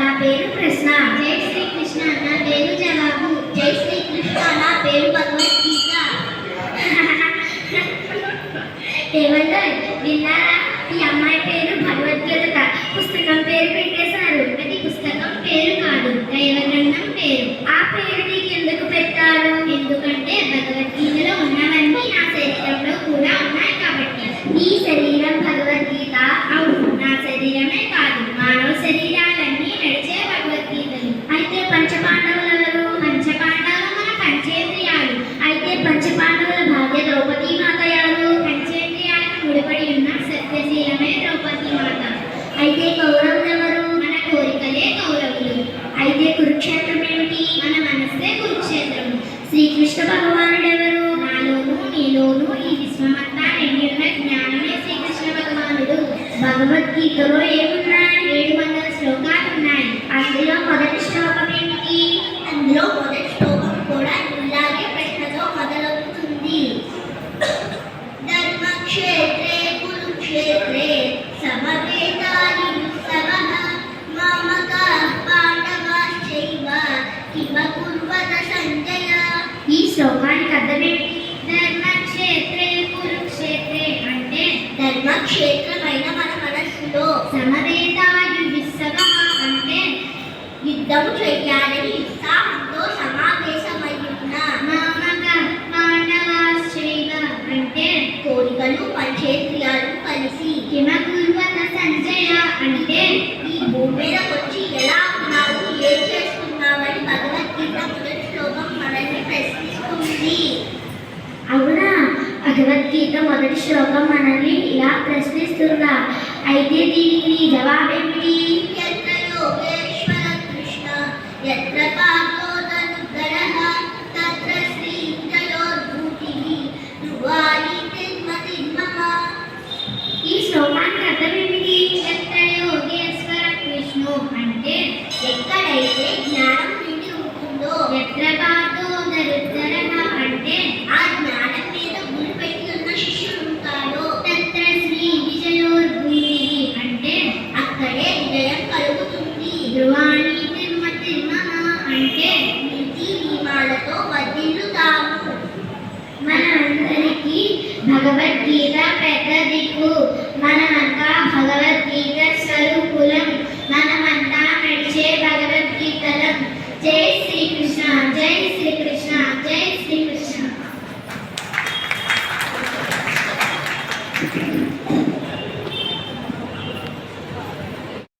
నా పేరు కృష్ణ జై శ్రీ కృష్ణ నా పేరు జవాబు. జై శ్రీ కృష్ణ నా పేరు భగవద్గీత. ఏమంటే విన్నారా? ఈ అమ్మాయి పేరు భగవద్గీత పుస్తకం పేరు పెట్టేశారు. అది పుస్తకం పేరు కాదు దైవ గ్రంథం పేరు. ఆ పేరు నీకు ఎందుకు పెట్టారు? ఎందుకంటే భగవద్గీతలో ఉన్నవన్నీ నా శరీరంలో కూడా ఉన్నాయి కాబట్టి. నీ శరీరం భగవద్గీత? అవును నా శరీరం కాదు మానవ శరీరాలన్నీ నడిచే భగవద్గీతలు అయితే పంచపాండవులు ఎవరు పంచపాండవులు మన పంచేంద్రియాలు అయితే పంచపాండవుల భార్య ద్రౌపది మాత ఎవరు పంచేంద్రియాలకు ముడిపడి ఉన్న శ్రీలమే ద్రౌపది మాత అయితే కౌరవులు ఎవరు? మన కోరికలే కౌరవులు అయితే కురుక్షేత్రం ఏమిటి? మన మనస్సే కురుక్షేత్రం. శ్రీకృష్ణ భగవానుడు ఎవరు? నాలోను నీలోను ఈ విశ్వమంతా నిండి ఉన్న జ్ఞానమే శ్రీకృష్ణ భగవానుడు. భగవద్గీతలో ఏమున్నాయి? ఏడు వందల శ్లోకాలు ఉన్నాయి అందులో మొదటి శ్లోకం ఏమిటి? అందులో మొదటి ధర్మక్షేత్రే కురుక్షేత్రే అంటే ధర్మక్షేత్రమైన మన మనస్సులో సమవేతాయు విశ్సవ అంటే యుద్ధము చేయాలని భగవద్గీత మొదటి శ్లోకం మనల్ని ఇలా ప్రశ్నిస్తుందా? అయితే దీనికి జవాబేమిటి భగవద్గీత పెద్ద మనమంతా భగవద్గీత స్వరూపులం. మనమంతా నడిచే భగవద్గీతలం. జై శ్రీకృష్ణ జై శ్రీకృష్ణ జై శ్రీకృష్ణ.